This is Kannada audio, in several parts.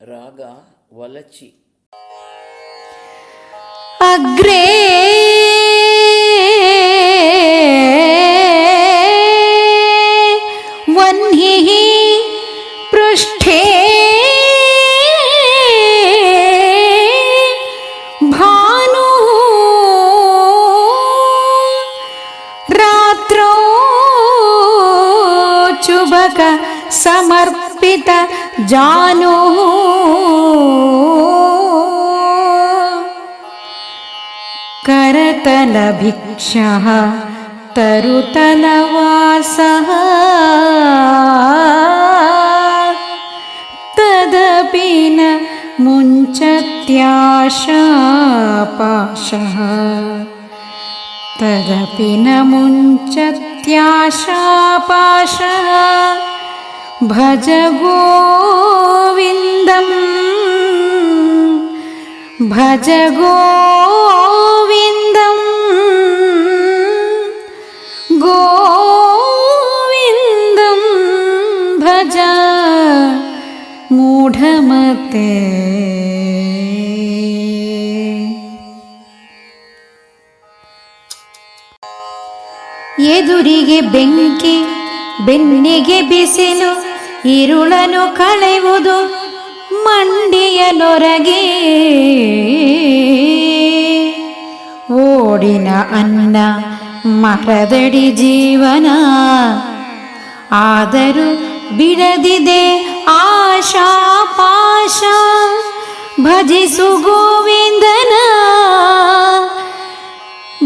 ರಾಗ ವಲಚಿ अग्रे वह्निः पृष्ठे भानुः रात्रौ चुबक समर्पित जानुः करतलभिक्षः तरुतलवासः। तदपि न मुञ्चत्याशापाशः। तदपि न मुञ्चत्याशापाशः। भज गोविन्दम् भज गोविन्दं ತೆ ಎದುರಿಗೆ ಬೆಂಕಿ, ಬೆನ್ನಿಗೆ ಬಿಸಿಲು ಇರುಳನು ಕಳೆಯುವುದು ಮಂಡಿಯ ನೊರಗೆ. ಓಡಿನ ಅನ್ನ ಮರದಡಿ ಜೀವನ, ಆದರೂ ಬಿಡದಿದೆ ಆಶಾ ಪಾಶ, ಭಜಿಸು ಗೋವಿಂದನ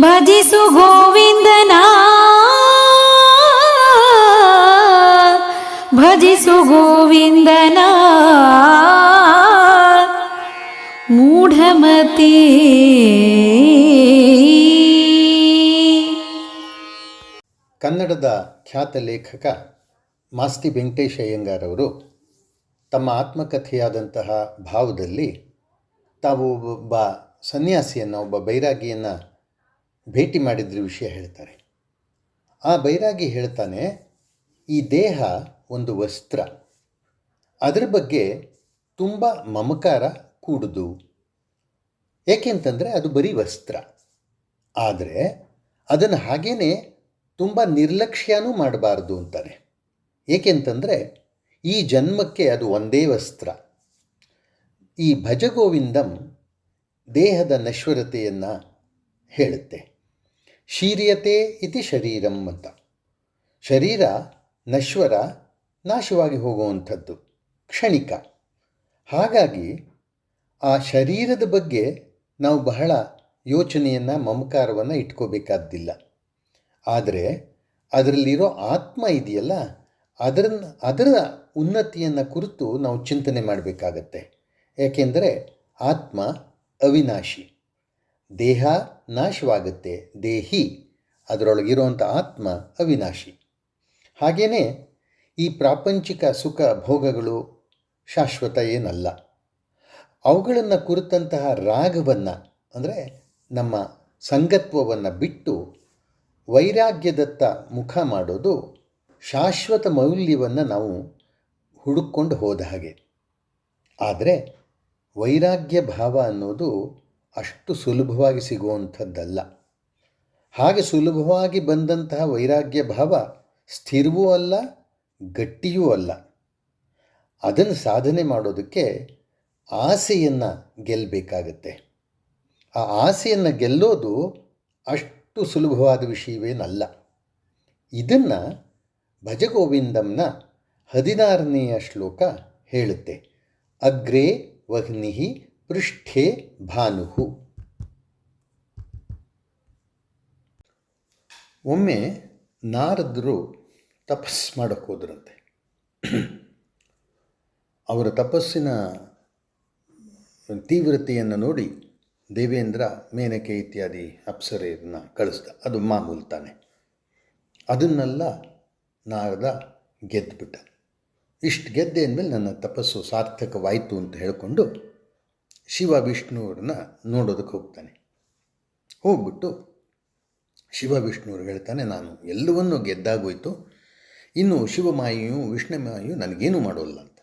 ಭಜಿಸು ಗೋವಿಂದನ ಭಜಿಸು ಗೋವಿಂದನ. ಮೂಢಮತಿ. ಕನ್ನಡದ ಖ್ಯಾತ ಲೇಖಕ ಮಾಸ್ತಿ ವೆಂಕಟೇಶ ಅಯ್ಯಂಗಾರ್ ಅವರು ತಮ್ಮ ಆತ್ಮಕಥೆಯಾದಂತಹ ಭಾವದಲ್ಲಿ ತಾವು ಒಬ್ಬ ಸನ್ಯಾಸಿಯನ್ನು, ಒಬ್ಬ ಬೈರಾಗಿಯನ್ನು ಭೇಟಿ ಮಾಡಿದ್ರ ವಿಷಯ ಹೇಳ್ತಾರೆ. ಆ ಬೈರಾಗಿ ಹೇಳ್ತಾನೆ, ಈ ದೇಹ ಒಂದು ವಸ್ತ್ರ. ಅದರ ಬಗ್ಗೆ ತುಂಬ ಮಮಕಾರ ಕೂಡುದು. ಏಕೆಂತಂದರೆ ಅದು ಬರೀ ವಸ್ತ್ರ. ಆದರೆ ಅದನ್ನು ಹಾಗೇ ತುಂಬ ನಿರ್ಲಕ್ಷ್ಯನೂ ಮಾಡಬಾರ್ದು ಅಂತಾನೆ ಏಕೆಂತಂದರೆ ಈ ಜನ್ಮಕ್ಕೆ ಅದು ಒಂದೇ ವಸ್ತ್ರ. ಈ ಭಜಗೋವಿಂದಂ ದೇಹದ ನಶ್ವರತೆಯನ್ನು ಹೇಳುತ್ತೆ. ಶೀರ್ಯತೆ ಇತಿ ಶರೀರಂ ಅಂತ. ಶರೀರ ನಶ್ವರ ನಾಶವಾಗಿ ಹೋಗುವಂಥದ್ದು, ಕ್ಷಣಿಕ. ಹಾಗಾಗಿ ಆ ಶರೀರದ ಬಗ್ಗೆ ನಾವು ಬಹಳ ಯೋಚನೆಯನ್ನು, ಮಮಕಾರವನ್ನು ಇಟ್ಕೋಬೇಕಾದ್ದಿಲ್ಲ. ಆದರೆ ಅದರಲ್ಲಿರೋ ಆತ್ಮ ಇದೆಯಲ್ಲ ಅದರ ಅದರ ಉನ್ನತಿಯನ್ನು ಕುರಿತು ನಾವು ಚಿಂತನೆ ಮಾಡಬೇಕಾಗತ್ತೆ. ಏಕೆಂದರೆ ಆತ್ಮ ಅವಿನಾಶಿ. ದೇಹ ನಾಶವಾಗುತ್ತೆ. ದೇಹಿ, ಅದರೊಳಗಿರುವಂಥ ಆತ್ಮ ಅವಿನಾಶಿ. ಹಾಗೆಯೇ ಈ ಪ್ರಾಪಂಚಿಕ ಸುಖ ಭೋಗಗಳು ಶಾಶ್ವತ ಏನಲ್ಲ. ಅವುಗಳನ್ನು ಕುರಿತಂತಹ ರಾಗವನ್ನು, ಅಂದರೆ ನಮ್ಮ ಸಂಗತ್ವವನ್ನು ಬಿಟ್ಟು ವೈರಾಗ್ಯದತ್ತ ಮುಖ ಮಾಡೋದು ಶಾಶ್ವತ ಮೌಲ್ಯವನ್ನು ನಾವು ಹುಡುಕೊಂಡು ಹೋದ ಹಾಗೆ. ಆದರೆ ವೈರಾಗ್ಯ ಭಾವ ಅನ್ನೋದು ಅಷ್ಟು ಸುಲಭವಾಗಿ ಸಿಗುವಂಥದ್ದಲ್ಲ. ಹಾಗೆ ಸುಲಭವಾಗಿ ಬಂದಂತಹ ವೈರಾಗ್ಯ ಭಾವ ಸ್ಥಿರವೂ ಅಲ್ಲ, ಗಟ್ಟಿಯೂ ಅಲ್ಲ. ಅದನ್ನು ಸಾಧನೆ ಮಾಡೋದಕ್ಕೆ ಆಸೆಯನ್ನು ಗೆಲ್ಲಬೇಕಾಗತ್ತೆ ಆ ಆಸೆಯನ್ನು ಗೆಲ್ಲೋದು ಅಷ್ಟು ಸುಲಭವಾದ ವಿಷಯವೇನಲ್ಲ. ಇದನ್ನು ಭಜಗೋವಿಂದಂನ ಹದಿನಾರನೆಯ ಶ್ಲೋಕ ಹೇಳುತ್ತೆ. ಅಗ್ರೇ ವಹ್ನಿ ಪೃಷ್ಠೆ ಭಾನುಹು. ಒಮ್ಮೆ ನಾರದರು ತಪಸ್ ಮಾಡೋಕ್ಕೆ ಹೋದ್ರಂತೆ. ಅವರ ತಪಸ್ಸಿನ ತೀವ್ರತೆಯನ್ನು ನೋಡಿ ದೇವೇಂದ್ರ ಮೇನಕೆ ಇತ್ಯಾದಿ ಅಪ್ಸರೆಯನ್ನ ಕಳಿಸ್ದ. ಅದು ಮಾಮೂಲು ತಾನೆ. ಅದನ್ನೆಲ್ಲ ನಾರದ ಗೆದ್ದುಬಿಟ್ಟ ಇಷ್ಟು ಗೆದ್ದೆ ಅಂದಮೇಲೆ ನನ್ನ ತಪಸ್ಸು ಸಾರ್ಥಕವಾಯಿತು ಅಂತ ಹೇಳಿಕೊಂಡು ಶಿವ ವಿಷ್ಣುವ್ರನ್ನ ನೋಡೋದಕ್ಕೆ ಹೋಗ್ತಾನೆ. ಹೋಗ್ಬಿಟ್ಟು ಶಿವ ವಿಷ್ಣುವ್ರು ಹೇಳ್ತಾನೆ, ನಾನು ಎಲ್ಲವನ್ನೂ ಗೆದ್ದಾಗೋಯ್ತು. ಇನ್ನು ಶಿವಮಾಯಿಯು ವಿಷ್ಣುಮಾಯಿಯು ನನಗೇನು ಮಾಡೋಲ್ಲ ಅಂತ.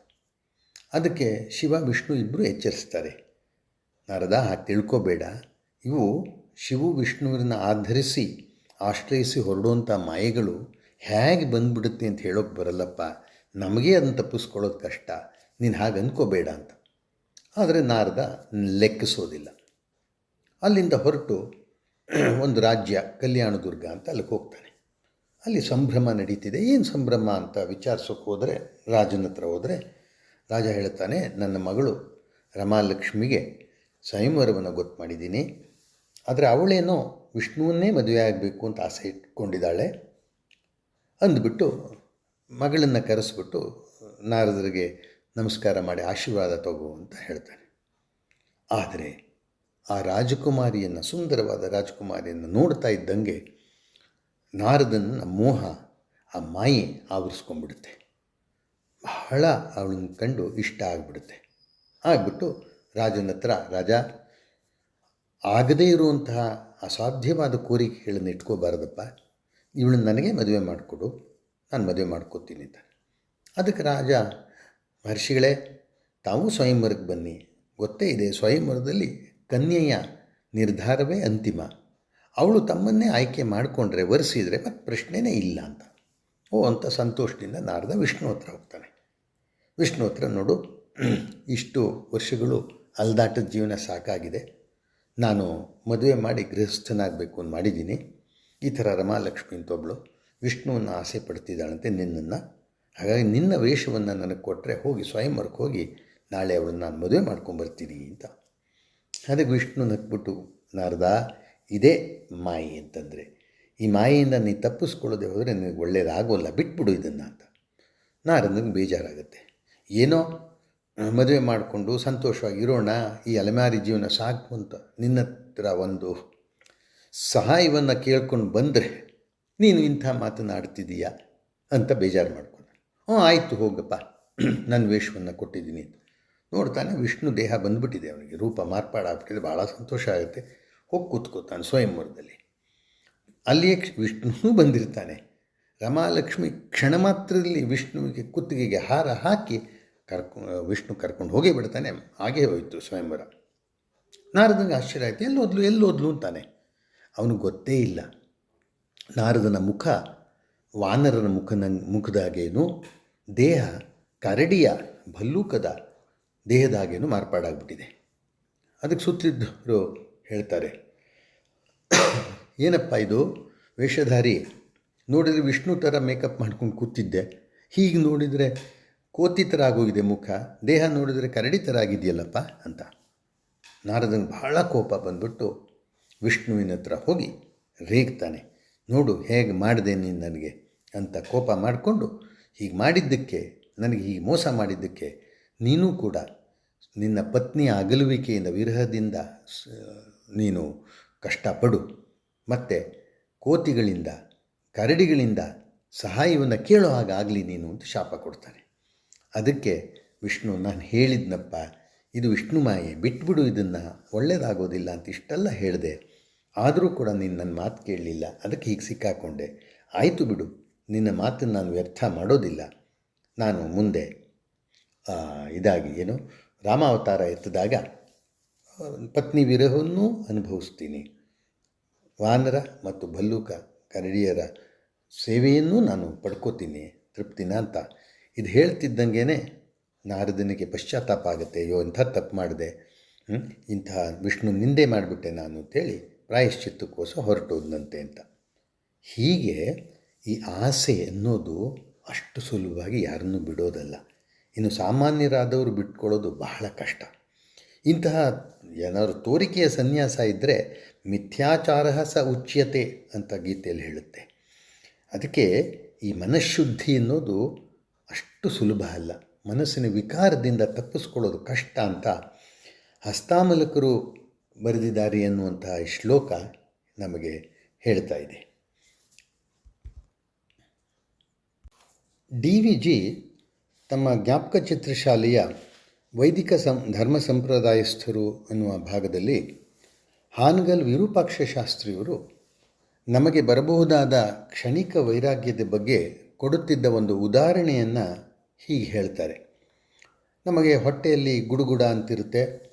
ಅದಕ್ಕೆ ಶಿವ ವಿಷ್ಣು ಇಬ್ಬರು ಎಚ್ಚರಿಸ್ತಾರೆ. ನಾರದ ತಿಳ್ಕೊಬೇಡ. ಇವು ಶಿವು ವಿಷ್ಣುವಿನ ಆಧರಿಸಿ ಆಶ್ರಯಿಸಿ ಹೊರಡುವಂಥ ಮಾಯೆಗಳು ಹೇಗೆ ಬಂದ್ಬಿಡುತ್ತೆ ಅಂತ ಹೇಳೋಕೆ ಬರಲ್ಲಪ್ಪ. ನಮಗೆ ಅದನ್ನು ತಪ್ಪಿಸ್ಕೊಳ್ಳೋದು ಕಷ್ಟ. ನೀನು ಹಾಗೆ ಅಂದ್ಕೋಬೇಡ ಅಂತ. ಆದರೆ ನಾರದ ಲೆಕ್ಕಿಸೋದಿಲ್ಲ. ಅಲ್ಲಿಂದ ಹೊರಟು ಒಂದು ರಾಜ್ಯ, ಕಲ್ಯಾಣದುರ್ಗ ಅಂತ ಅಲ್ಲಿಗೆ ಹೋಗ್ತಾನೆ. ಅಲ್ಲಿ ಸಂಭ್ರಮ ನಡೀತಿದೆ. ಏನು ಸಂಭ್ರಮ ಅಂತ ವಿಚಾರಿಸೋಕೆ ಹೋದರೆ, ರಾಜನ ಹತ್ರ ಹೋದರೆ, ರಾಜ ಹೇಳ್ತಾನೆ, ನನ್ನ ಮಗಳು ರಮಾಲಕ್ಷ್ಮಿಗೆ ಸ್ವಯಂವರವನ್ನು ಗೊತ್ತು ಮಾಡಿದ್ದೀನಿ. ಆದರೆ ಅವಳೇನೋ ವಿಷ್ಣುವನ್ನೇ ಮದುವೆ ಆಗಬೇಕು ಅಂತ ಆಸೆ ಇಟ್ಕೊಂಡಿದ್ದಾಳೆ. ಅಂದ್ಬಿಟ್ಟು ಮಗಳನ್ನು ಕರೆಸ್ಬಿಟ್ಟು ನಾರದರಿಗೆ ನಮಸ್ಕಾರ ಮಾಡಿ ಆಶೀರ್ವಾದ ತಗೋ ಅಂತ ಹೇಳ್ತಾನೆ. ಆದರೆ ಆ ರಾಜಕುಮಾರಿಯನ್ನು, ಸುಂದರವಾದ ರಾಜಕುಮಾರಿಯನ್ನು ನೋಡ್ತಾ ಇದ್ದಂಗೆ ನಾರದನ ಮೋಹ, ಆ ಮಾಯೆ ಆವರಿಸ್ಕೊಂಡ್ಬಿಡುತ್ತೆ. ಬಹಳ ಅವಳನ್ನು ಕಂಡು ಇಷ್ಟ ಆಗಿಬಿಡುತ್ತೆ. ಆಗ್ಬಿಟ್ಟು ರಾಜನ ಹತ್ರ, ರಾಜ, ಆಗದೇ ಇರುವಂತಹ ಅಸಾಧ್ಯವಾದ ಕೋರಿಕೆಗಳನ್ನು ಇಟ್ಕೋಬಾರ್ದಪ್ಪ. ಇವಳನ್ನ ನನಗೆ ಮದುವೆ ಮಾಡಿಕೊಡು. ನಾನು ಮದುವೆ ಮಾಡ್ಕೋತೀನಿ ಅಂತ. ಅದಕ್ಕೆ ರಾಜ, ಮಹರ್ಷಿಗಳೇ, ತಾವು ಸ್ವಯಂವರಕ್ಕೆ ಬನ್ನಿ. ಗೊತ್ತೇ ಇದೆ, ಸ್ವಯಂವರದಲ್ಲಿ ಕನ್ಯೆಯ ನಿರ್ಧಾರವೇ ಅಂತಿಮ. ಅವಳು ತಮ್ಮನ್ನೇ ಆಯ್ಕೆ ಮಾಡಿಕೊಂಡ್ರೆ ಒರೆಸಿದರೆ ಮತ್ತು ಪ್ರಶ್ನೆನೇ ಇಲ್ಲ ಅಂತ. ಓ, ಅಂತ ಸಂತೋಷದಿಂದ ನಾರದ ವಿಷ್ಣು ಹತ್ರ ಹೋಗ್ತಾನೆ. ವಿಷ್ಣು ಹತ್ರ ನೋಡು, ಇಷ್ಟು ವರ್ಷಗಳು ಅಲ್ದಾಟದ ಜೀವನ ಸಾಕಾಗಿದೆ. ನಾನು ಮದುವೆ ಮಾಡಿ ಗೃಹಸ್ಥನಾಗಬೇಕು ಅಂತ ಮಾಡಿದ್ದೀನಿ. ಈ ಥರ ರಮಾಲಕ್ಷ್ಮಿ ಅಂತ ಒಬ್ಬಳು ವಿಷ್ಣುವನ್ನು ಆಸೆ ಪಡ್ತಿದ್ದಾಳಂತೆ ನಿನ್ನನ್ನು. ಹಾಗಾಗಿ ನಿನ್ನ ವೇಷವನ್ನು ನನಗೆ ಕೊಟ್ಟರೆ ಹೋಗಿ ಸ್ವಯಂವರಕ್ಕೆ ಹೋಗಿ ನಾಳೆ ಅವಳನ್ನು ನಾನು ಮದುವೆ ಮಾಡ್ಕೊಂಬರ್ತೀನಿ ಅಂತ. ಅದಕ್ಕೆ ವಿಷ್ಣು ನಕ್ಬಿಟ್ಟು ನಾರದ, ಇದೇ ಮಾಯಿ ಅಂತಂದರೆ, ಈ ಮಾಯೆಯಿಂದ ನೀ ತಪ್ಪಿಸ್ಕೊಳ್ಳೋದೆ ಹೋದರೆ ನಿನಗೆ ಒಳ್ಳೇದಾಗೋಲ್ಲ, ಬಿಟ್ಬಿಡು ಇದನ್ನು ಅಂತ. ನಾರದನಿಗೆ ಬೇಜಾರಾಗುತ್ತೆ. ಏನೋ, ಮದುವೆ ಮಾಡಿಕೊಂಡು ಸಂತೋಷವಾಗಿ ಇರೋಣ, ಈ ಅಲೆಮಾರಿ ಜೀವನ ಸಾಕು ಅಂತ ನಿನ್ನ ಹತ್ರ ಒಂದು ಸಹಾಯವನ್ನು ಕೇಳ್ಕೊಂಡು ಬಂದರೆ ನೀನು ಇಂಥ ಮಾತನಾಡ್ತಿದ್ದೀಯ ಅಂತ ಬೇಜಾರು ಮಾಡ್ಕೊಂಡ. ಹ್ಞೂ, ಆಯಿತು, ಹೋಗಪ್ಪ. ನನ್ನ ವೇಷವನ್ನು ಕೊಟ್ಟಿದ್ದೀನಿ ಅಂತ. ನೋಡ್ತಾನೆ ವಿಷ್ಣು ದೇಹ ಬಂದ್ಬಿಟ್ಟಿದೆ ಅವನಿಗೆ. ರೂಪ ಮಾರ್ಪಾಡಾಗ್ಬಿಟ್ಟಿದೆ. ಭಾಳ ಸಂತೋಷ ಆಗುತ್ತೆ. ಹೋಗಿ ಕೂತ್ಕೋತಾನೆ ಸ್ವಯಂವರದಲ್ಲಿ. ಅಲ್ಲಿಯೇ ವಿಷ್ಣು ಬಂದಿರ್ತಾನೆ. ರಮಾಲಕ್ಷ್ಮಿ ಕ್ಷಣ ಮಾತ್ರದಲ್ಲಿ ವಿಷ್ಣುವಿಗೆ ಕುತ್ತಿಗೆಗೆ ಹಾರ ಹಾಕಿ ಕರ್ಕೊ ವಿಷ್ಣು ಕರ್ಕೊಂಡು ಹೋಗೇ ಬಿಡ್ತಾನೆ. ಹಾಗೇ ಹೋಯಿತು ಸ್ವಯಂವರ. ನಾರದಂಗೆ ಆಶ್ಚರ್ಯ ಆಯಿತು. ಎಲ್ಲೋದ್ಲು ಎಲ್ಲೋದ್ಲು ಅಂತಾನೆ. ಅವನಿಗೆ ಗೊತ್ತೇ ಇಲ್ಲ. ನಾರದನ ಮುಖ, ವಾನರನ ಮುಖನ, ಮುಖದಾಗೇನು, ದೇಹ, ಕರಡಿಯ ಭಲ್ಲೂಕದ ದೇಹದಾಗೇನು ಮಾರ್ಪಾಡಾಗ್ಬಿಟ್ಟಿದೆ. ಅದಕ್ಕೆ ಸುತ್ತಿದ್ದರು ಹೇಳ್ತಾರೆ, ಏನಪ್ಪ ಇದು? ವೇಷಧಾರಿ, ನೋಡಿದರೆ ವಿಷ್ಣು ಥರ ಮೇಕಪ್ ಮಾಡ್ಕೊಂಡು ಕೂತಿದ್ದೆ. ಹೀಗೆ ನೋಡಿದರೆ ಕೋತಿ ಥರ ಆಗೋಗಿದೆ ಮುಖ, ದೇಹ ನೋಡಿದರೆ ಕರಡಿ ಥರ ಆಗಿದೆಯಲ್ಲಪ್ಪ ಅಂತ. ನಾರದನ ಬಹಳ ಕೋಪ ಬಂದ್ಬಿಟ್ಟು ವಿಷ್ಣುವಿನ ಹತ್ರ ಹೋಗಿ ರೇಗ್ತಾನೆ, ನೋಡು, ಹೇಗೆ ಮಾಡಿದೆ ನೀನು ನನಗೆ? ಅಂತ ಕೋಪ ಮಾಡಿಕೊಂಡು ಹೀಗೆ ಮಾಡಿದ್ದಕ್ಕೆ, ನನಗೆ ಹೀಗೆ ಮೋಸ ಮಾಡಿದ್ದಕ್ಕೆ ನೀನು ಕೂಡ ನಿನ್ನ ಪತ್ನಿಯ ಅಗಲುವಿಕೆಯಿಂದ, ವಿರಹದಿಂದ ನೀನು ಕಷ್ಟಪಡು. ಮತ್ತು ಕೋತಿಗಳಿಂದ, ಕರಡಿಗಳಿಂದ ಸಹಾಯವನ್ನು ಕೇಳೋ ಹಾಗಾಗಲಿ ನೀನು ಅಂತ ಶಾಪ ಕೊಡ್ತಾನೆ. ಅದಕ್ಕೆ ವಿಷ್ಣು, ನಾನು ಹೇಳಿದ್ನಪ್ಪ, ಇದು ವಿಷ್ಣು ಮಾಯೆ, ಬಿಟ್ಬಿಡು, ಇದನ್ನು ಒಳ್ಳೆಯದಾಗೋದಿಲ್ಲ ಅಂತ ಇಷ್ಟೆಲ್ಲ ಹೇಳಿದೆ. ಆದರೂ ಕೂಡ ನೀನು ನನ್ನ ಮಾತು ಕೇಳಲಿಲ್ಲ. ಅದಕ್ಕೆ ಹೀಗೆ ಸಿಕ್ಕಾಕೊಂಡೆ. ಆಯಿತು ಬಿಡು, ನಿನ್ನ ಮಾತನ್ನು ನಾನು ವ್ಯರ್ಥ ಮಾಡೋದಿಲ್ಲ. ನಾನು ಮುಂದೆ ಇದಾಗಿ, ಏನು, ರಾಮಾವತಾರ ಎತ್ತಿದಾಗ ಪತ್ನಿ ವಿರಹವನ್ನು ಅನುಭವಿಸ್ತೀನಿ. ವಾನರ ಮತ್ತು ಭಲ್ಲೂಕ ಕರಡಿಯರ ಸೇವೆಯನ್ನು ನಾನು ಪಡ್ಕೋತೀನಿ. ತೃಪ್ತಿನ ಅಂತ. ಇದು ಹೇಳ್ತಿದ್ದಂಗೆ ನಾರದನಿಗೆ ಪಶ್ಚಾತ್ತಾಪ ಆಗುತ್ತೆ. ಅಯ್ಯೋ ಇಂಥ ತಪ್ಪು ಮಾಡಿದೆ. ಇಂತಹ ವಿಷ್ಣು ನಿಂದೆ ಮಾಡಿಬಿಟ್ಟೆ ನಾನು ಅಂತೇಳಿ ಪ್ರಾಯಶ್ಚಿತ್ತಕ್ಕೋಸ್ಕರ ಹೊರಟೋದ್ನಂತೆ ಅಂತ. ಹೀಗೆ ಈ ಆಸೆ ಅನ್ನೋದು ಅಷ್ಟು ಸುಲಭವಾಗಿ ಯಾರನ್ನೂ ಬಿಡೋದಲ್ಲ. ಇನ್ನು ಸಾಮಾನ್ಯರಾದವರು ಬಿಟ್ಕೊಳ್ಳೋದು ಬಹಳ ಕಷ್ಟ. ಇಂತಹ ಏನಾದ್ರು ತೋರಿಕೆಯ ಸನ್ಯಾಸ ಇದ್ದರೆ ಮಿಥ್ಯಾಚಾರ ಸ ಉಚ್ಯತೆ ಅಂತ ಗೀತೆಯಲ್ಲಿ ಹೇಳುತ್ತೆ. ಅದಕ್ಕೆ ಈ ಮನಃಶುದ್ಧಿ ಅನ್ನೋದು ಅಷ್ಟು ಸುಲಭ ಅಲ್ಲ. ಮನಸ್ಸಿನ ವಿಕಾರದಿಂದ ತಪ್ಪಿಸ್ಕೊಳ್ಳೋದು ಕಷ್ಟ ಅಂತ ಹಸ್ತಾಮಲಕರು ಬರೆದಿದ್ದಾರೆ ಎನ್ನುವಂತಹ ಶ್ಲೋಕ ನಮಗೆ ಹೇಳ್ತಾ ಇದೆ. ಡಿ ವಿ ಜಿ ತಮ್ಮ ಜ್ಞಾಪಕ ಚಿತ್ರಶಾಲೆಯ ವೈದಿಕ ಸಂ, ಧರ್ಮ ಸಂಪ್ರದಾಯಸ್ಥರು ಅನ್ನುವ ಭಾಗದಲ್ಲಿ ಹಾನಗಲ್ ವಿರೂಪಾಕ್ಷ ಶಾಸ್ತ್ರಿಯವರು ನಮಗೆ ಬರಬಹುದಾದ ಕ್ಷಣಿಕ ವೈರಾಗ್ಯದ ಬಗ್ಗೆ ಕೊಡುತ್ತಿದ್ದ ಒಂದು ಉದಾಹರಣೆಯನ್ನು ಹೀಗೆ ಹೇಳ್ತಾರೆ. ನಮಗೆ ಹೊಟ್ಟೆಯಲ್ಲಿ ಗುಡುಗುಡ ಅಂತಿರುತ್ತೆ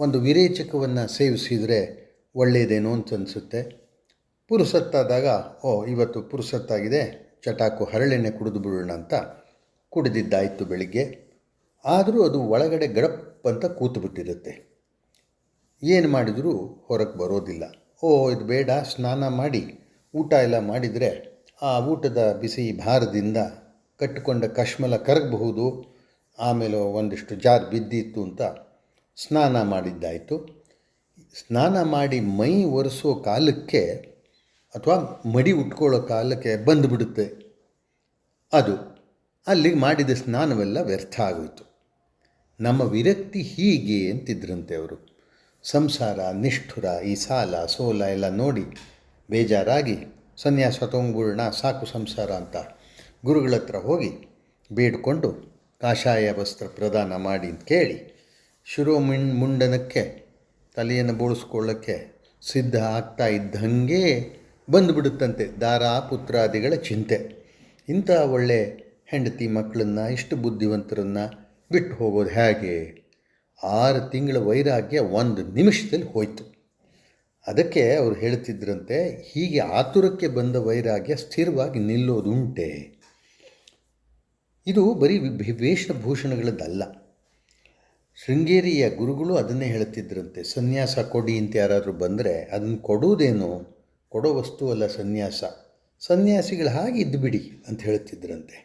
ಒಂದು ವಿರೇಚಕವನ್ನು ಸೇವಿಸಿದರೆ ಒಳ್ಳೆಯದೇನೋ ಅಂತ ಅನಿಸುತ್ತೆ ಪುರುಸತ್ತಾದಾಗ, ಓ, ಇವತ್ತು ಪುರುಸತ್ತಾಗಿದೆ, ಚಟಾಕು ಹರಳೆಣ್ಣೆ ಕುಡಿದು ಬಿಡೋಣ ಅಂತ ಕುಡಿದಿದ್ದಾಯಿತು ಬೆಳಿಗ್ಗೆ. ಆದರೂ ಅದು ಒಳಗಡೆ ಗಡಪ್ ಅಂತ ಕೂತುಬಿಟ್ಟಿರುತ್ತೆ. ಏನು ಮಾಡಿದರೂ ಹೊರಗೆ ಬರೋದಿಲ್ಲ. ಓ, ಇದು ಬೇಡ, ಸ್ನಾನ ಮಾಡಿ, ಊಟ ಎಲ್ಲ ಮಾಡಿದರೆ ಆ ಊಟದ ಬಿಸಿ ಭಾರದಿಂದ ಕಟ್ಟಿಕೊಂಡ ಕಶ್ಮಲ ಕರಗಬಹುದು, ಆಮೇಲೆ ಒಂದಿಷ್ಟು ಜಾರ್ ಬಿದ್ದಿತ್ತು ಅಂತ ಸ್ನಾನ ಮಾಡಿದ್ದಾಯಿತು. ಸ್ನಾನ ಮಾಡಿ ಮೈ ಒರೆಸೋ ಕಾಲಕ್ಕೆ ಅಥವಾ ಮಡಿ ಉಟ್ಕೊಳ್ಳೋ ಕಾಲಕ್ಕೆ ಬಂದುಬಿಡುತ್ತೆ. ಅದು ಅಲ್ಲಿಗೆ ಮಾಡಿದ ಸ್ನಾನವೆಲ್ಲ ವ್ಯರ್ಥ ಆಗೋಯಿತು. ನಮ್ಮ ವಿರಕ್ತಿ ಹೀಗೆ ಅಂತಿದ್ರಂತೆ ಅವರು. ಸಂಸಾರ, ನಿಷ್ಠುರ, ಈ ಸಾಲ, ಸೋಲ ಎಲ್ಲ ನೋಡಿ ಬೇಜಾರಾಗಿ, ಸನ್ಯಾಸ ತೊಂಗುಳ್ನ ಸಾಕು ಸಂಸಾರ ಅಂತ ಗುರುಗಳತ್ರ ಹೋಗಿ ಬೇಡಿಕೊಂಡು ಕಾಷಾಯ ವಸ್ತ್ರ ಪ್ರದಾನ ಮಾಡಿ ಅಂತ ಕೇಳಿ ಶಿರೋ ಮಿಣ್ ಮುಂಡನಕ್ಕೆ ತಲೆಯನ್ನು ಬೋಳಿಸ್ಕೊಳ್ಳೋಕ್ಕೆ ಸಿದ್ಧ ಆಗ್ತಾ ಇದ್ದಂಗೆ ಬಂದುಬಿಡುತ್ತಂತೆ ದಾರಾ ಪುತ್ರಾದಿಗಳ ಚಿಂತೆ. ಇಂಥ ಒಳ್ಳೆ ಹೆಂಡತಿ ಮಕ್ಕಳನ್ನು, ಇಷ್ಟು ಬುದ್ಧಿವಂತರನ್ನು ಬಿಟ್ಟು ಹೋಗೋದು ಹೇಗೆ? ಆರು ತಿಂಗಳ ವೈರಾಗ್ಯ ಒಂದು ನಿಮಿಷದಲ್ಲಿ ಹೋಯಿತು. ಅದಕ್ಕೆ ಅವರು ಹೇಳ್ತಿದ್ರಂತೆ, ಹೀಗೆ ಆತುರಕ್ಕೆ ಬಂದ ವೈರಾಗ್ಯ ಸ್ಥಿರವಾಗಿ ನಿಲ್ಲೋದುಂಟೆ. ಇದು ಬರೀ ವೇಷಭೂಷಣಗಳದ್ದಲ್ಲ ಶೃಂಗೇರಿಯ ಗುರುಗಳು ಅದನ್ನೇ ಹೇಳುತ್ತಿದ್ದರಂತೆ ಸನ್ಯಾಸ ಕೊಡಿ ಅಂತ ಯಾರಾದರೂ ಬಂದರೆ ಅದನ್ನು ಕೊಡುವುದೇನು ಕೊಡೋ ವಸ್ತು ಅಲ್ಲ ಸನ್ಯಾಸ. ಸನ್ಯಾಸಿಗಳು ಹಾಗೆ ಇದ್ದುಬಿಡಿ ಅಂತ ಹೇಳುತ್ತಿದ್ದರಂತೆ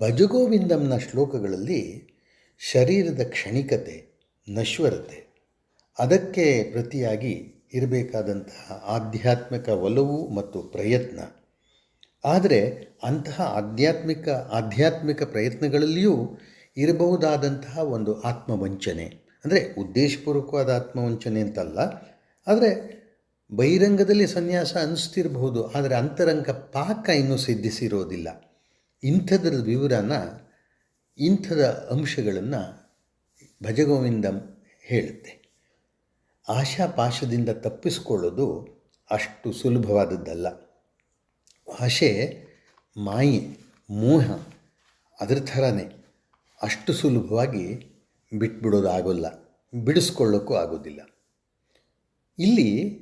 ಭಜಗೋವಿಂದಂನ ಶ್ಲೋಕಗಳಲ್ಲಿ ಶರೀರದ ಕ್ಷಣಿಕತೆ, ನಶ್ವರತೆ, ಅದಕ್ಕೆ ಪ್ರತಿಯಾಗಿ ಇರಬೇಕಾದಂತಹ ಆಧ್ಯಾತ್ಮಿಕ ಒಲವು ಮತ್ತು ಪ್ರಯತ್ನ. ಆದರೆ ಅಂತಹ ಆಧ್ಯಾತ್ಮಿಕ ಆಧ್ಯಾತ್ಮಿಕ ಪ್ರಯತ್ನಗಳಲ್ಲಿಯೂ ಇರಬಹುದಾದಂತಹ ಒಂದು ಆತ್ಮವಂಚನೆ. ಅಂದರೆ ಉದ್ದೇಶಪೂರ್ವಕವಾದ ಆತ್ಮವಂಚನೆ ಅಂತಲ್ಲ, ಆದರೆ ಬಹಿರಂಗದಲ್ಲಿ ಸನ್ಯಾಸ ಅನಿಸ್ತಿರಬಹುದು, ಆದರೆ ಅಂತರಂಗ ಪಾಕ ಇನ್ನೂ ಸಿದ್ಧಿಸಿರೋದಿಲ್ಲ. ಇಂಥದ್ರ ವಿವರನ, ಇಂಥದ ಅಂಶಗಳನ್ನು ಭಜಗೋವಿಂದಂ ಹೇಳುತ್ತೆ. ಆಶಾಪಾಶದಿಂದ ತಪ್ಪಿಸಿಕೊಳ್ಳೋದು ಅಷ್ಟು ಸುಲಭವಾದದ್ದಲ್ಲ. ಆಶೆ ಮಾಯೆ, ಮೋಹ, ಅದರ ಥರನೇ. ಅಷ್ಟು ಸುಲಭವಾಗಿ ಬಿಟ್ಬಿಡೋದು ಆಗೋಲ್ಲ ಬಿಡಿಸ್ಕೊಳ್ಳೋಕ್ಕೂ ಆಗೋದಿಲ್ಲ. ಇಲ್ಲಿ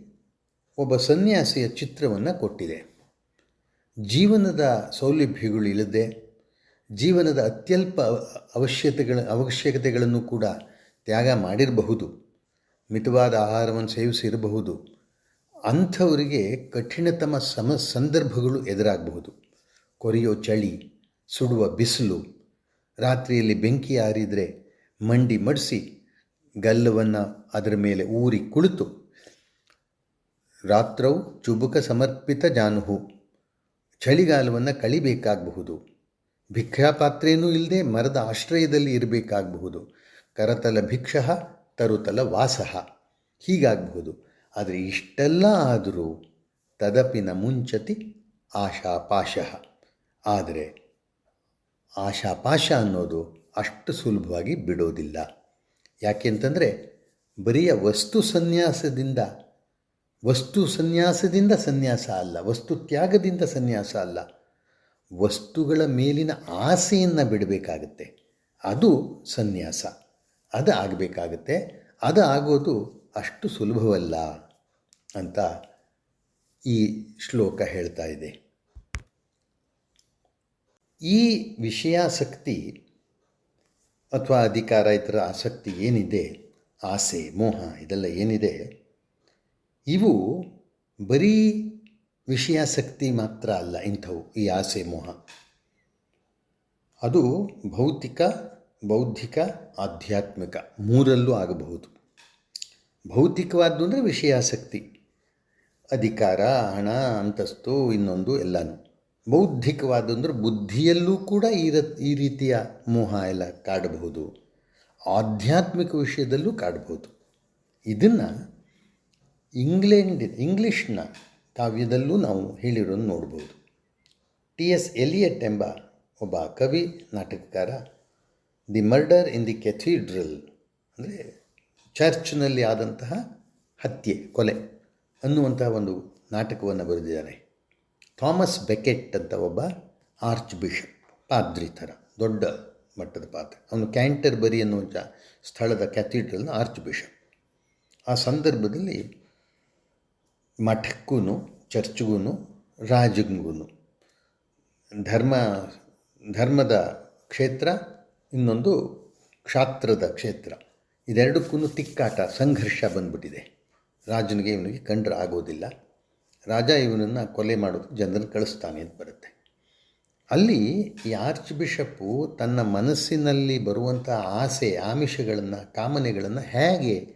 ಒಬ್ಬ ಸನ್ಯಾಸಿಯ ಚಿತ್ರವನ್ನು ಕೊಟ್ಟಿದೆ. ಜೀವನದ ಸೌಲಭ್ಯಗಳು ಇಲ್ಲದೆ, ಜೀವನದ ಅತ್ಯಲ್ಪ ಅವಶ್ಯತೆಗಳ ಅವಶ್ಯಕತೆಗಳನ್ನು ಕೂಡ ತ್ಯಾಗ ಮಾಡಿರಬಹುದು, ಮಿತವಾದ ಆಹಾರವನ್ನು ಸೇವಿಸಿರಬಹುದು, ಅಂಥವರಿಗೆ ಕಠಿಣತಮ ಸಮ, ಸಂದರ್ಭಗಳು ಎದುರಾಗಬಹುದು. ಕೊರೆಯೋ ಚಳಿ, ಸುಡುವ ಬಿಸಿಲು ರಾತ್ರಿಯಲ್ಲಿ ಬೆಂಕಿ ಆರಿದರೆ ಮಂಡಿ ಮಡಿಸಿ ಗಲ್ಲವನ್ನು ಅದರ ಮೇಲೆ ಊರಿ ಕುಳಿತು. ರಾತ್ರೌ ಚುಬುಕ ಸಮರ್ಪಿತ ಜಾನುಹು, ಚಳಿಗಾಲವನ್ನು ಕಳಿಬೇಕಾಗಬಹುದು. ಭಿಕ್ಷಾಪಾತ್ರೆಯೂ ಇಲ್ಲದೆ ಮರದ ಆಶ್ರಯದಲ್ಲಿ ಇರಬೇಕಾಗಬಹುದು. ಕರತಲ ಭಿಕ್ಷ ತರುತಲ ವಾಸಃ ಹೀಗಾಗಬಹುದು. ಆದರೆ ಇಷ್ಟೆಲ್ಲ ಆದರೂ ತದಪಿನ ಮುಂಚತಿ ಆಶಾಪಾಶ. ಆದರೆ ಆಶಾಪಾಶ ಅನ್ನೋದು ಅಷ್ಟು ಸುಲಭವಾಗಿ ಬಿಡೋದಿಲ್ಲ. ಯಾಕೆಂತಂದರೆ ಬರಿಯ ವಸ್ತು ಸನ್ಯಾಸದಿಂದ ವಸ್ತು ಸನ್ಯಾಸದಿಂದ ಸನ್ಯಾಸ ಅಲ್ಲ, ವಸ್ತು ತ್ಯಾಗದಿಂದ ಸನ್ಯಾಸ ಅಲ್ಲ. ವಸ್ತುಗಳ ಮೇಲಿನ ಆಸೆಯನ್ನು ಬಿಡಬೇಕಾಗತ್ತೆ. ಅದು ಸನ್ಯಾಸ. ಅದು ಆಗಬೇಕಾಗತ್ತೆ. ಅದು ಆಗೋದು ಅಷ್ಟು ಸುಲಭವಲ್ಲ ಅಂತ ಈ ಶ್ಲೋಕ ಹೇಳ್ತಾ ಇದೆ. ಈ ವಿಷಯಾಸಕ್ತಿ ಅಥವಾ ಅಧಿಕಾರ ಇತರ ಆಸಕ್ತಿ ಏನಿದೆ, ಆಸೆ, ಮೋಹ ಇದೆಲ್ಲ ಏನಿದೆ, ಇವು ಬರೀ ವಿಷಯಾಸಕ್ತಿ ಮಾತ್ರ ಅಲ್ಲ ಇಂಥವು, ಈ ಆಸೆ, ಮೋಹ. ಅದು ಭೌತಿಕ, ಬೌದ್ಧಿಕ, ಆಧ್ಯಾತ್ಮಿಕ ಮೂರಲ್ಲೂ ಆಗಬಹುದು. ಭೌತಿಕವಾದ್ದು ಅಂದರೆ ವಿಷಯಾಸಕ್ತಿ. ಅಧಿಕಾರ, ಹಣ, ಅಂತಸ್ತು, ಇನ್ನೊಂದು ಎಲ್ಲನೂ. ಬೌದ್ಧಿಕವಾದ್ದು ಅಂದರೆ ಬುದ್ಧಿಯಲ್ಲೂ ಕೂಡ ಈ ಈ ರೀತಿಯ ಮೋಹ ಎಲ್ಲ ಕಾಡಬಹುದು. ಆಧ್ಯಾತ್ಮಿಕ ವಿಷಯದಲ್ಲೂ ಕಾಡಬಹುದು. ಇದನ್ನು ಇಂಗ್ಲೆಂಡ್ ಇಂಗ್ಲಿಷ್ನ ಕಾವ್ಯದಲ್ಲೂ ನಾವು ಹೇಳಿರೋದು ನೋಡ್ಬೋದು. ಟಿ ಎಸ್ ಎಲಿಯಟ್ ಎಂಬ ಒಬ್ಬ ಕವಿ, ನಾಟಕಕಾರ, the murder in the cathedral, ಅಂದರೆ ಚರ್ಚ್ನಲ್ಲಿ ಆದಂತಹ ಹತ್ಯೆ, ಕೊಲೆ ಅನ್ನುವಂತಹ ಒಂದು ನಾಟಕವನ್ನು ಬರೆದಿದ್ದಾರೆ. ಥಾಮಸ್ ಬೆಕೆಟ್ ಅಂತ ಒಬ್ಬ ಆರ್ಚ್ ಬಿಷಪ್, ಪಾದ್ರಿ ಥರ, ದೊಡ್ಡ ಮಟ್ಟದ ಪಾತ್ರ ಅವನು ಕ್ಯಾಂಟರ್ಬರಿ ಅನ್ನೋ ಸ್ಥಳದ ಕ್ಯಾಥೀಡ್ರಲ್ನ ಆರ್ಚ್ ಬಿಷಪ್. ಆ ಸಂದರ್ಭದಲ್ಲಿ ಮಠಕ್ಕೂ ಚರ್ಚ್ಗೂ ರಾಜಂಗೂ ಧರ್ಮ, ಧರ್ಮದ ಕ್ಷೇತ್ರ, ಇನ್ನೊಂದು ಕ್ಷಾತ್ರದ ಕ್ಷೇತ್ರ. ಇದೆರಡಕ್ಕೂ ತಿಕ್ಕಾಟ, ಸಂಘರ್ಷ ಬಂದ್ಬಿಟ್ಟಿದೆ. ರಾಜನಿಗೆ ಇವನಿಗೆ ಕಂಡ್ರೆ ಆಗೋದಿಲ್ಲ. ರಾಜ ಇವನನ್ನು ಕೊಲೆ ಮಾಡೋದು ಜನರನ್ನು ಕಳಿಸ್ತಾನೆ ಅಂತ ಬರುತ್ತೆ. ಅಲ್ಲಿ ಈ ಆರ್ಚ್ ಬಿಷಪ್ಪು ತನ್ನ ಮನಸ್ಸಿನಲ್ಲಿ ಬರುವಂಥ ಆಸೆ, ಆಮಿಷಗಳನ್ನು, ಕಾಮನೆಗಳನ್ನು ಹೇಗೆ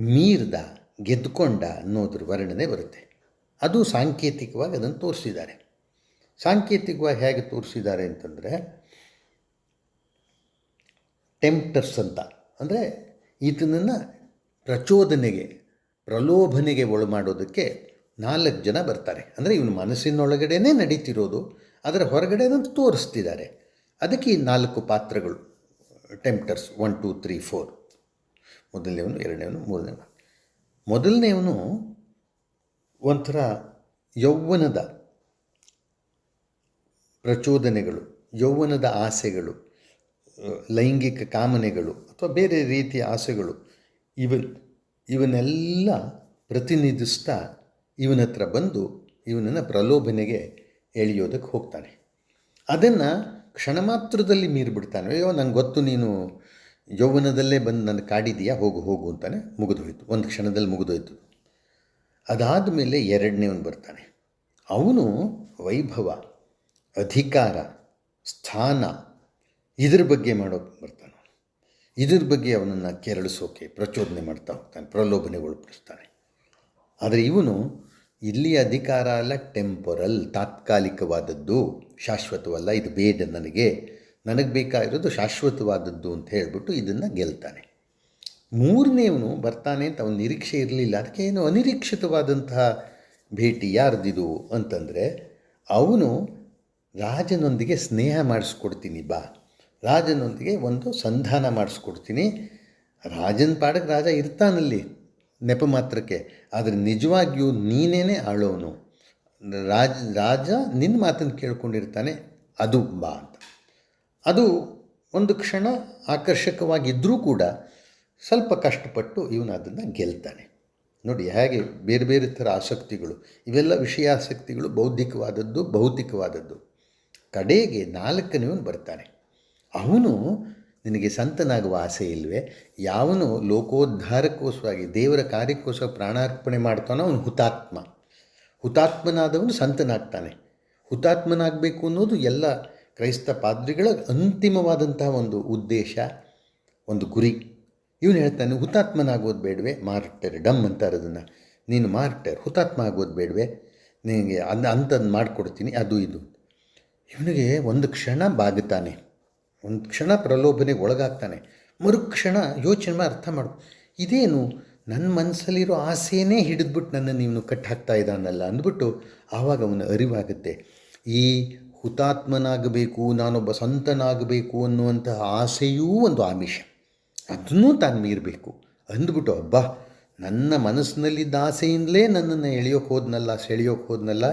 ಮೀರ್ದ ಗೆದ್ದುಕೊಂಡ ಅನ್ನೋದ್ರ ವರ್ಣನೆ ಬರುತ್ತೆ. ಅದು ಸಾಂಕೇತಿಕವಾಗಿ ಅದನ್ನು ತೋರಿಸಿದ್ದಾರೆ. ಸಾಂಕೇತಿಕವಾಗಿ ಹೇಗೆ ತೋರಿಸಿದ್ದಾರೆ ಅಂತಂದರೆ, ಟೆಂಪ್ಟರ್ಸ್ ಅಂತ. ಅಂದರೆ ಈತನನ್ನು ಪ್ರಚೋದನೆಗೆ, ಪ್ರಲೋಭನೆಗೆ ಒಳು ಮಾಡೋದಕ್ಕೆ ನಾಲ್ಕು ಜನ ಬರ್ತಾರೆ. ಅಂದರೆ ಇವನ ಮನಸ್ಸಿನೊಳಗಡೆನೇ ನಡೀತಿರೋದು, ಅದರ ಹೊರಗಡೆ ಅದನ್ನು ತೋರಿಸ್ತಿದ್ದಾರೆ. ಅದಕ್ಕೆ ಈ ನಾಲ್ಕು ಪಾತ್ರಗಳು, tempters one two three four ಮೊದಲನೇವನು ಎರಡನೇವನು ಮೂರನೇವನು ಮೊದಲನೇವನು ಒಂಥರ ಯೌವನದ ಪ್ರಚೋದನೆಗಳು, ಯೌವನದ ಆಸೆಗಳು ಲೈಂಗಿಕ ಕಾಮನೆಗಳು ಅಥವಾ ಬೇರೆ ರೀತಿಯ ಆಸೆಗಳು ಇವನ್ ಇವನ್ನೆಲ್ಲ ಪ್ರತಿನಿಧಿಸ್ತಾ ಇವನ ಹತ್ರ ಬಂದು ಇವನನ್ನು ಪ್ರಲೋಭನೆಗೆ ಎಳೆಯೋದಕ್ಕೆ ಹೋಗ್ತಾನೆ. ಅದನ್ನು ಕ್ಷಣ ಮಾತ್ರದಲ್ಲಿ ಮೀರಿಬಿಡ್ತಾನೆ ಅಯ್ಯೋ, ನಂಗೆ ಗೊತ್ತು ನೀನು ಯೌವನದಲ್ಲೇ ಬಂದು ನನ್ನ ಕಾಡಿದೀಯಾ? ಹೋಗು ಹೋಗು ಅಂತಾನೆ ಮುಗಿದೋಯ್ತು. ಒಂದು ಕ್ಷಣದಲ್ಲಿ ಮುಗಿದೋಯ್ತು. ಅದಾದ ಮೇಲೆ ಎರಡನೇವನು ಬರ್ತಾನೆ. ಅವನು ವೈಭವ, ಅಧಿಕಾರ, ಸ್ಥಾನ, ಇದ್ರ ಬಗ್ಗೆ ಮಾಡೋಕೆ ಬರ್ತಾನೆ. ಇದ್ರ ಬಗ್ಗೆ ಅವನನ್ನು ಕೆರಳಿಸೋಕೆ ಪ್ರಚೋದನೆ ಮಾಡ್ತಾ ಹೋಗ್ತಾನೆ, ಪ್ರಲೋಭನೆಗೊಳಪಡಿಸ್ತಾನೆ. ಆದರೆ ಇವನು ಇಲ್ಲಿ ಅಧಿಕಾರ ಅಲ್ಲ ಟೆಂಪೊರಲ್ ತಾತ್ಕಾಲಿಕವಾದದ್ದು. ಶಾಶ್ವತವಲ್ಲ, ಇದು ಬೇಡ ನನಗೆ. ನನಗೆ ಬೇಕಾಗಿರೋದು ಶಾಶ್ವತವಾದದ್ದು ಅಂತ ಹೇಳಿಬಿಟ್ಟು ಇದನ್ನು ಗೆಲ್ತಾನೆ. ಮೂರನೇವನು ಬರ್ತಾನೆ ಅಂತ ಅವನ ನಿರೀಕ್ಷೆ ಇರಲಿಲ್ಲ. ಅದಕ್ಕೆ ಏನು ಅನಿರೀಕ್ಷಿತವಾದಂತಹ ಭೇಟಿ ಯಾರ್ದಿದು ಅಂತಂದರೆ, ಅವನು ರಾಜನೊಂದಿಗೆ ಸ್ನೇಹ ಮಾಡಿಸ್ಕೊಡ್ತೀನಿ, ಬಾ. ರಾಜನೊಂದಿಗೆ ಒಂದು ಸಂಧಾನ ಮಾಡಿಸ್ಕೊಡ್ತೀನಿ. ರಾಜನ ಪಾಡಕ್ಕೆ ರಾಜ ಇರ್ತಾನಲ್ಲಿ. ನೆಪ ಮಾತ್ರಕ್ಕೆ. ಆದರೆ ನಿಜವಾಗಿಯೂ ನೀನೇನೇ ಆಳೋನು? ರಾಜ ರಾಜ ನಿನ್ನ ಮಾತನ್ನು ಕೇಳ್ಕೊಂಡಿರ್ತಾನೆ, ಅದು ಬಾ ಅಂತ. ಅದು ಒಂದು ಕ್ಷಣ ಆಕರ್ಷಕವಾಗಿದ್ದರೂ ಕೂಡ ಸ್ವಲ್ಪ ಕಷ್ಟಪಟ್ಟು ಇವನು ಅದನ್ನು ಗೆಲ್ತಾನೆ. ನೋಡಿ, ಹೇಗೆ ಬೇರೆ ಬೇರೆ ಥರ ಆಸಕ್ತಿಗಳು, ಇವೆಲ್ಲ ವಿಷಯಾಸಕ್ತಿಗಳು ಬೌದ್ಧಿಕವಾದದ್ದು, ಭೌತಿಕವಾದದ್ದು. ಕಡೆಗೆ ನಾಲ್ಕನೇವನು ಬರ್ತಾನೆ. ಅವನು ನಿನಗೆ ಸಂತನಾಗುವ ಆಸೆ ಇಲ್ವೇ? ಯಾವನು ಲೋಕೋದ್ಧಾರಕ್ಕೋಸ್ಕರವಾಗಿ, ದೇವರ ಕಾರ್ಯಕ್ಕೋಸ್ಕರ ಪ್ರಾಣಾರ್ಪಣೆ ಮಾಡ್ತಾನೋ ಅವನು ಹುತಾತ್ಮ. ಹುತಾತ್ಮನಾದವನು ಸಂತನಾಗ್ತಾನೆ. ಹುತಾತ್ಮನಾಗಬೇಕು ಅನ್ನೋದು ಎಲ್ಲ ಕ್ರೈಸ್ತ ಪಾದ್ರಿಗಳ ಅಂತಿಮವಾದಂತಹ ಒಂದು ಉದ್ದೇಶ, ಒಂದು ಗುರಿ. ಇವನು ಹೇಳ್ತಾನೆ, ಹುತಾತ್ಮನಾಗೋದು ಬೇಡವೆ? ಮಾರ್ಟರ್, ಡಮ್ ಅಂತಾರೆ ಅದನ್ನು ನೀನು ಮಾರ್ಟರ್ ಹುತಾತ್ಮ ಆಗೋದು ಬೇಡವೆ? ನಿನಗೆ ಅದು ಅಂಥದ್ದು ಮಾಡಿಕೊಡ್ತೀನಿ, ಅದು ಇದು. ಇವನಿಗೆ ಒಂದು ಕ್ಷಣ ಬಾಗುತ್ತಾನೆ. ಒಂದು ಕ್ಷಣ ಪ್ರಲೋಭನೆಗೆ ಒಳಗಾಗ್ತಾನೆ. ಮರುಕ್ಷಣ ಯೋಚನೆ ಮಾಡಿ ಅರ್ಥ ಮಾಡು. ಇದೇನು? ನನ್ನ ಮನಸ್ಸಲ್ಲಿರೋ ಆಸೆಯೇ ಹಿಡಿದ್ಬಿಟ್ಟು ನನ್ನನ್ನು ಇವನು ಕಟ್ಟಾಕ್ತಾ ಇದ್ದಾನಲ್ಲ ಅಂದ್ಬಿಟ್ಟು ಆವಾಗ ಅವನ ಅರಿವಾಗುತ್ತೆ. ಈ ಹುತಾತ್ಮನಾಗಬೇಕು, ನಾನೊಬ್ಬ ಸಂತನಾಗಬೇಕು ಅನ್ನುವಂತಹ ಆಸೆಯೂ ಒಂದು ಆಮಿಷ. ಅದನ್ನೂ ತಾನು ಮೀರಬೇಕು. ಅಂದ್ಬಿಟ್ಟು, ಅಬ್ಬಾ, ನನ್ನ ಮನಸ್ಸಿನಲ್ಲಿದ್ದ ಆಸೆಯಿಂದಲೇ ನನ್ನನ್ನು ಎಳೆಯೋಕೆ ಹೋದ್ನಲ್ಲ, ಸೆಳೆಯೋಕೆ ಹೋದ್ನಲ್ಲ,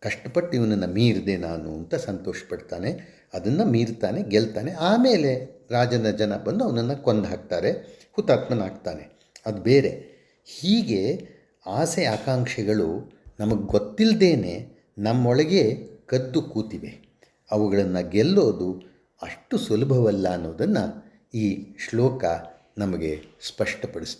ಕಷ್ಟಪಟ್ಟು ಇವನನ್ನು ಮೀರಿದೆ ನಾನು ಅಂತ ಸಂತೋಷಪಡ್ತಾನೆ. ಅದನ್ನು ಮೀರ್ತಾನೆ, ಗೆಲ್ತಾನೆ. ಆಮೇಲೆ ರಾಜನ ಜನ ಬಂದು ಅವನನ್ನು ಕೊಂದು ಹಾಕ್ತಾರೆ, ಹುತಾತ್ಮನಾಗ್ತಾನೆ. ಅದು ಬೇರೆ. ಹೀಗೆ ಆಸೆ ಆಕಾಂಕ್ಷೆಗಳು ನಮಗೆ ಗೊತ್ತಿಲ್ಲದೇನೆ ನಮ್ಮೊಳಗೆ ಕದ್ದು ಕೂತಿವೆ. ಅವುಗಳನ್ನು ಗೆಲ್ಲೋದು ಅಷ್ಟು ಸುಲಭವಲ್ಲ ಅನ್ನೋದನ್ನು ಈ ಶ್ಲೋಕ ನಮಗೆ ಸ್ಪಷ್ಟಪಡಿಸ್ತದೆ